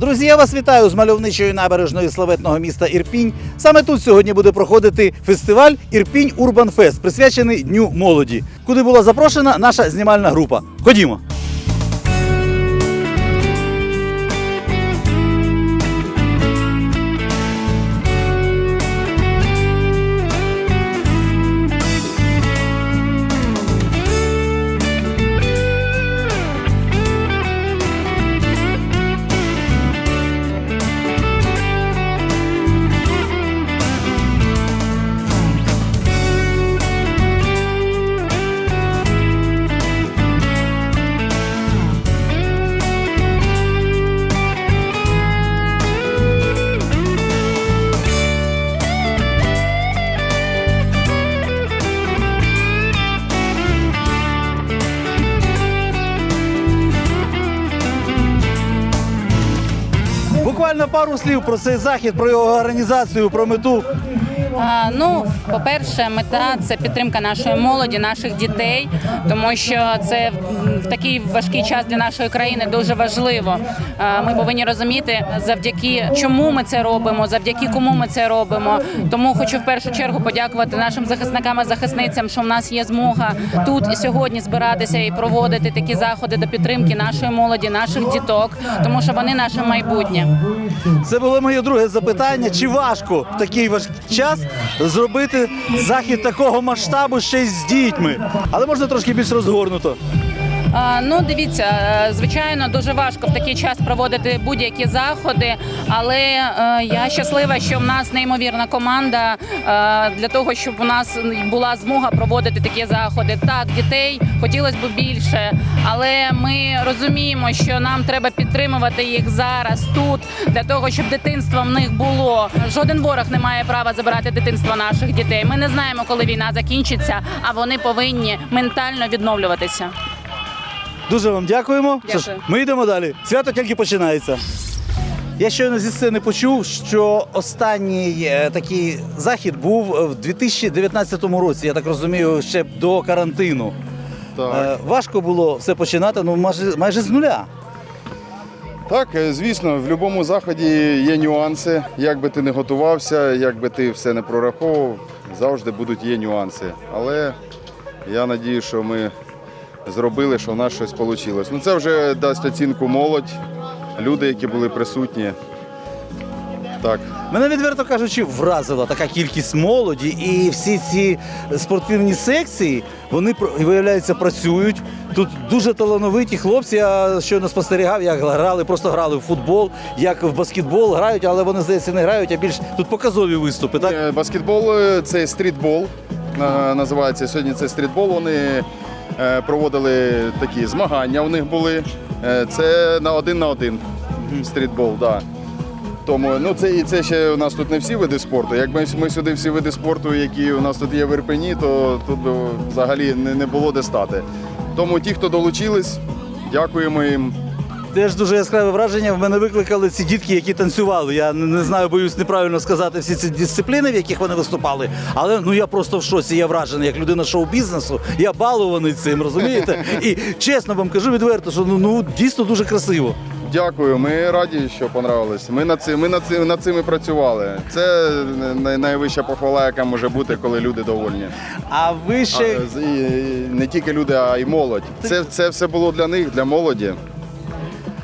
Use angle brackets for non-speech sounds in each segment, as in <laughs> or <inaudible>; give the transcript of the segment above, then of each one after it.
Друзі, я вас вітаю з мальовничої набережної славетного міста Ірпінь. Саме тут сьогодні буде проходити фестиваль Ірпінь Урбан Фест, присвячений Дню молоді, куди була запрошена наша знімальна група. Ходімо. Буквально пару слів про цей захід, про його організацію, про мету. Ну, по-перше, мета це підтримка нашої молоді, наших дітей, тому що це в такий важкий час для нашої країни дуже важливо. Ми повинні розуміти, завдяки чому ми це робимо, завдяки кому ми це робимо. Тому хочу в першу чергу подякувати нашим захисникам і захисницям, що в нас є змога тут і сьогодні збиратися і проводити такі заходи до підтримки нашої молоді, наших діток, тому що вони наше майбутнє. Це було моє друге запитання. Чи важко в такий важкий час зробити захід такого масштабу ще й з дітьми? Але можна трошки більш розгорнуто. Ну, дивіться, е, звичайно, дуже важко в такий час проводити будь-які заходи, але е, я щаслива, що в нас неймовірна команда е, для того, щоб у нас була змога проводити такі заходи. Так, дітей хотілося б більше, але ми розуміємо, що нам треба підтримувати їх зараз тут для того, щоб дитинство в них було. Жоден ворог не має права забирати дитинство наших дітей. Ми не знаємо, коли війна закінчиться, а вони повинні ментально відновлюватися. Дуже вам дякуємо. Що ж, ми йдемо далі. Свято тільки починається. Я щойно зі сцени почув, що останній е, такий захід був в 2019 році. Я так розумію, ще до карантину. Так, Е, важко було все починати, ну майже майже з нуля. так, е, звісно, в будь-якому заході є нюанси. Як би ти не готувався, як би ти все не прораховував, завжди будуть є нюанси. Але я надію, що ми зробили, що в нас щось вийшло. Ну це вже дасть оцінку молодь, люди, які були присутні. Так. Мене відверто кажучи, вразила така кількість молоді, і всі ці спортивні секції вони виявляється працюють. Тут дуже талановиті хлопці. Я щойно спостерігав, як грали, просто грали в футбол, як в баскетбол грають, але вони здається не грають, а більш тут показові виступи. Так Е, Баскетбол е, це стрітбол, е, називається сьогодні. Це стрітбол. Вони проводили такі змагання. У них були. Е, Це на один на один стрітбол, да. Тому ну це і це ще у нас тут не всі види спорту. Якби ми сюди всі види спорту, які у нас тут є в Ірпені, то тут взагалі не, не було де стати. Тому ті, хто долучились, дякуємо їм. Теж дуже яскраве враження. В мене викликали ці дітки, які танцювали. Я не знаю, боюсь неправильно сказати всі ці дисципліни, в яких вони виступали. Але ну я просто в шоці. Я вражений, як людина шоу-бізнесу. Я балований цим, розумієте? І чесно вам кажу відверто, що ну, ну дійсно дуже красиво. Дякую, ми раді, що понравилось. Ми над цим, ми над цим, над цим і працювали. Це най- найвища похвала, яка може бути, коли люди довольні. А ви ще А, з- і- і не тільки люди, а й молодь. Це, це все було для них, для молоді.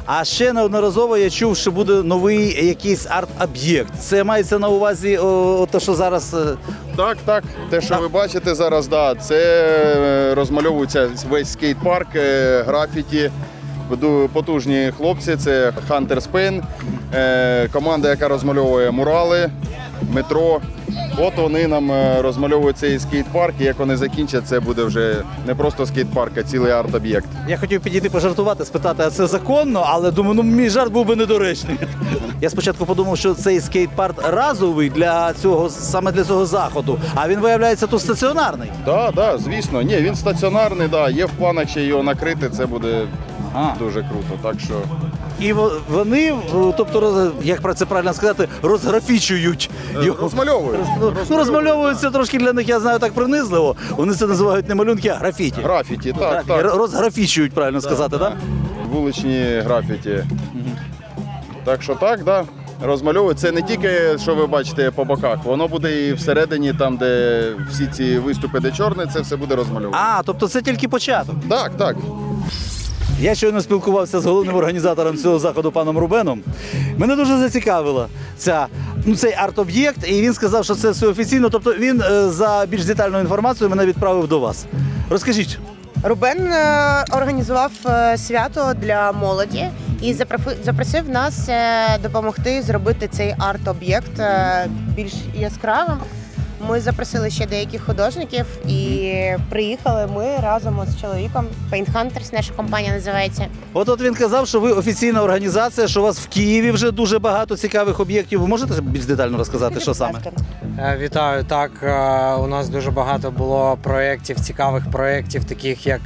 А ще неодноразово я чув, що буде новий якийсь арт-об'єкт. Це мається на увазі, о, те, що зараз. е, Так, так. Те, що ви бачите зараз, да, це е, розмальовується весь скейт-парк, е, графіті. Потужні хлопці, це Hunter Spain, команда, яка розмальовує мурали, метро. От вони нам е, розмальовують цей скейт-парк, і як вони закінчать, це буде вже не просто скейт-парк, а цілий арт-об'єкт. Я хотів підійти пожартувати, спитати, а це законно, але думаю, ну мій жарт був би недоречний. Я спочатку подумав, що цей скейт-парк разовий для цього саме для цього заходу, а він виявляється тут стаціонарний. Так, да, звісно. Ні, він стаціонарний, да. є в планах ще його накрити, це буде А. дуже круто. Так що І вони, тобто, роз- як про це правильно сказати, розграфічують його. розмальовують. Ну, ну, розмальовуються трошки для них, я знаю, так принизливо. Вони це називають не малюнки, а графіті. Графіті, так, Графіті. так. Розграфічують, правильно сказати, так? Вуличні графіті. Так що так, да. Розмальовують. Це не тільки, що ви бачите по боках, воно буде і всередині, там, де всі ці виступи, де чорне, це все буде розмальовано. А, тобто це тільки початок. Так, так. Я щойно спілкувався з головним організатором цього заходу паном Рубеном. Мене дуже зацікавила ця, ну, цей арт-об'єкт, і він сказав, що це все офіційно. Тобто він е, за більш детальною інформацією мене відправив до вас. Розкажіть, Рубен е, організував е, свято для молоді і запросив нас допомогти зробити цей арт-об'єкт більш яскравим. Ми запросили ще деяких художників і приїхали ми разом з чоловіком. Paint Hunters, наша компанія називається. от от він казав, що ви офіційна організація, що у вас в Києві вже дуже багато цікавих об'єктів. Ви можете більш детально розказати, що саме? Е, Вітаю. Так, е, у нас дуже багато було проєктів, цікавих проєктів, таких як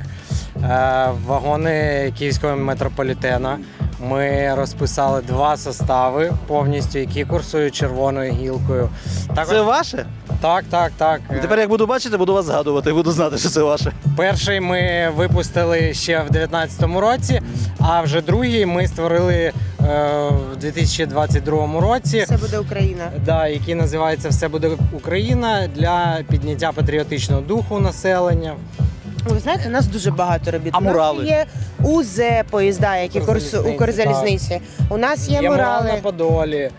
е, вагони київського метрополітена. Ми розписали два состави повністю, які курсують червоною гілкою. Так, Це ваше? так, так, так. І тепер, як буду бачити, буду вас згадувати, буду знати, що це ваше. Перший ми випустили ще в 2019 році, а вже другий ми створили е, в 2022 році. Це буде Україна. Да, який називається Все буде Україна для підняття патріотичного духу населення. Ви знаєте, у нас дуже багато робіт. А У нас мурали? є УЗ поїзда, які курсують у Укрзалізниці. У нас є, Є мурал на мурали. Подолі,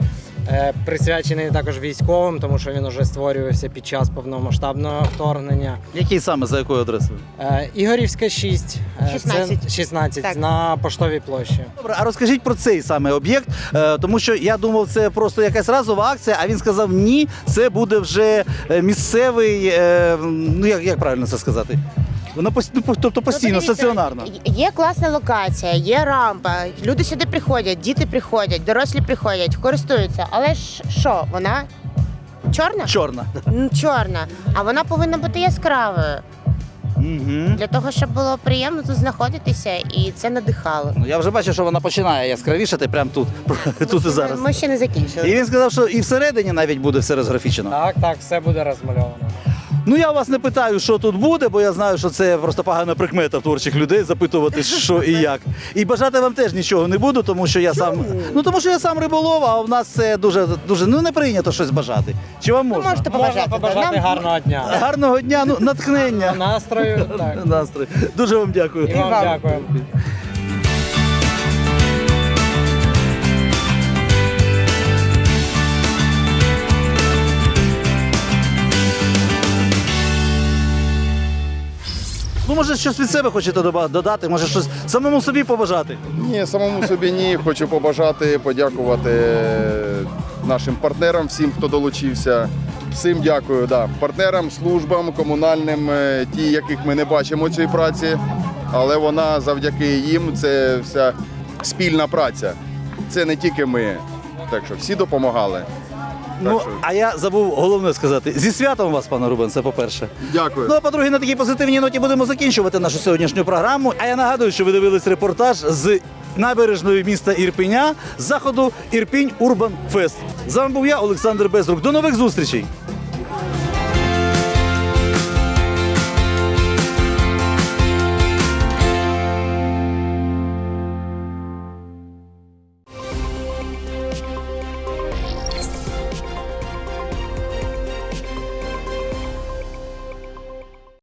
е, присвячений також військовим, тому що він вже створювався під час повномасштабного вторгнення. Який саме за якою адресою? Е, Ігорівська 6. е, 16. 16 Так. на поштовій площі. Добре, а розкажіть про цей саме об'єкт, е, тому що я думав, це просто якась разова акція, а він сказав ні, це буде вже е, місцевий, е, ну як, як правильно це сказати? Вона пос- ну, тобто постійно, Ну, стаціонарно. Є класна локація, є рампа. Люди сюди приходять, діти приходять, дорослі приходять, користуються. Але ж що, вона чорна? Чорна. Ну, чорна. А вона повинна бути яскравою Угу. для того, щоб було приємно тут знаходитися, і це надихало. Ну, я вже бачу, що вона починає яскравішати прямо тут, <laughs> тут і зараз. Ми ще не закінчили. І він сказав, що і всередині навіть буде все розграфічено. Так, так, все буде розмальовано. Ну я вас не питаю, що тут буде, бо я знаю, що це просто погана прикмета творчих людей запитувати, що і як. І бажати вам теж нічого не буду, тому що я сам. Ну тому що я сам риболов, а в нас це дуже дуже ну не прийнято щось бажати. Чи вам Ви можна? можете побажати. Можна побажати Нам- гарного дня. Гарного дня, ну <laughs> натхнення. Настрою. Так. Настрій. Дуже вам дякую. І вам. дякую. Може, щось від себе хочете додати, може щось самому собі побажати. Ні, самому собі ні. Хочу побажати, подякувати нашим партнерам, всім, хто долучився. Всім дякую, да. партнерам, службам, комунальним, е, ті, яких ми не бачимо цієї праці, але вона завдяки їм це вся спільна праця. Це не тільки ми. Так що всі допомагали. Ну, що- а я забув головне сказати. Зі святом вас, пане Рубен, це по-перше. Дякую. Ну а по-друге, на такій позитивній ноті будемо закінчувати нашу сьогоднішню програму. А я нагадую, що ви дивились репортаж з набережної міста Ірпеня з заходу Ірпінь Урбан Фест. З вами був я, Олександр Безрук. До нових зустрічей!